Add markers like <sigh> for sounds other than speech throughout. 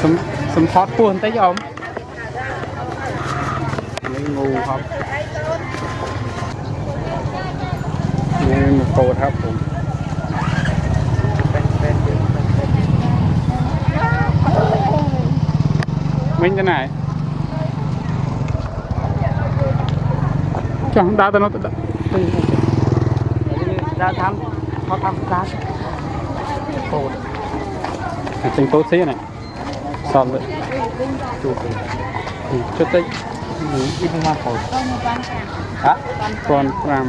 สมสมทอดปูนแต่ยอมนี่งูครับนี่งูโกดครับผมไม่จะไหนจังดาวตะโนตะเราทำเขาทำร้านโป รด Thành tốt thế này Xong rồi จูบ Ừ, Chút tích อีกมาโปรด Đó Còn làm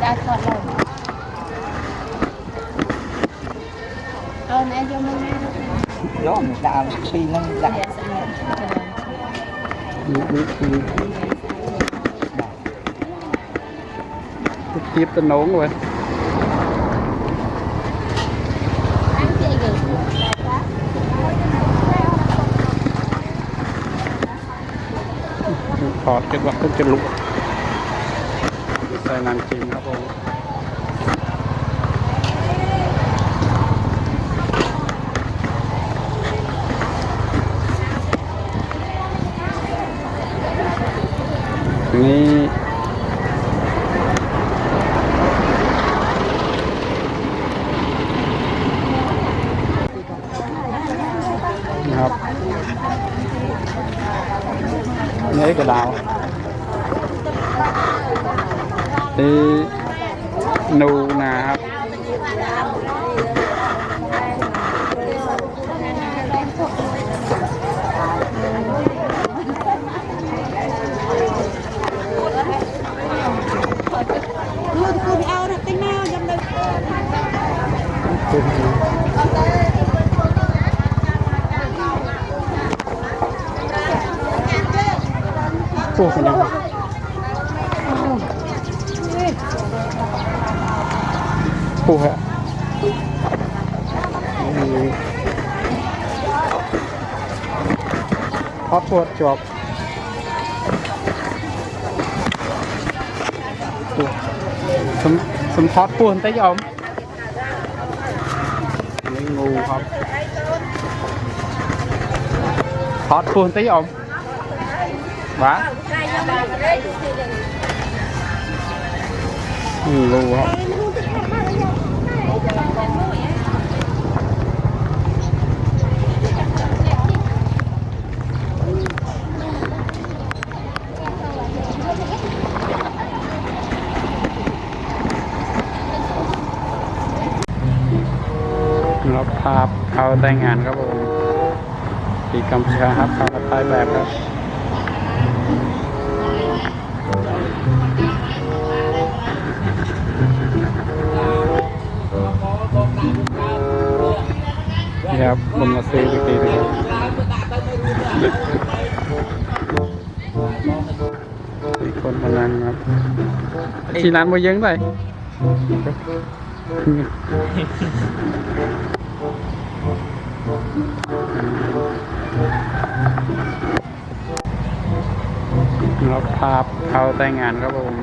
ได้ถอดเลยเอ Tiếp tân nốn rồi อันที่อีกถอดเก็บว่าต้องจะลุกใส่นานจริงครับผมนี่ นะครับนี่กระดาวนี่นูนะครับ คุณคุณเอานะติ๊งแมวยังได้ โอ้เป็นยังไงโอ้ฮะนี่ทอปวดจบสมสมทอดปูนแต่ยอมนี่งูครับทอดปูนแต่ยอม วะอืมรู้ครับรับภาพเขาแต่งงานครับผมที่กัมพูชาครับเขาถ่ายแบบครับ ครับผมมาซื้อไปกินนะครับอีคนพนันครับที่ร้านโมเยังไปเรับภาพเขาแต่งงานครับผม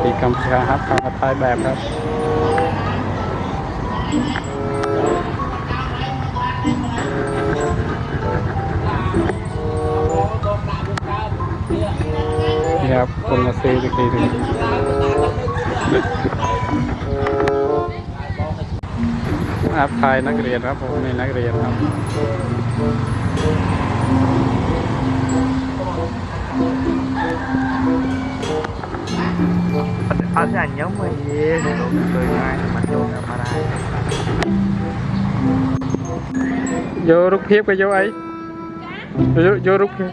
ที่กัมชาครับเขามาถ่ายแบบครับ นี่ครับคนมาซื้ออีกทีหนึงครับทายนักเรียนครับผมนี่นักเรียนครับเอาใส่เนื้อมือเย็นโดยง่ายมันโดนมาได้โยรุกเพียบกับโยไอโยโยรุกเพียบ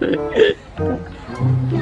Hehehehe <laughs>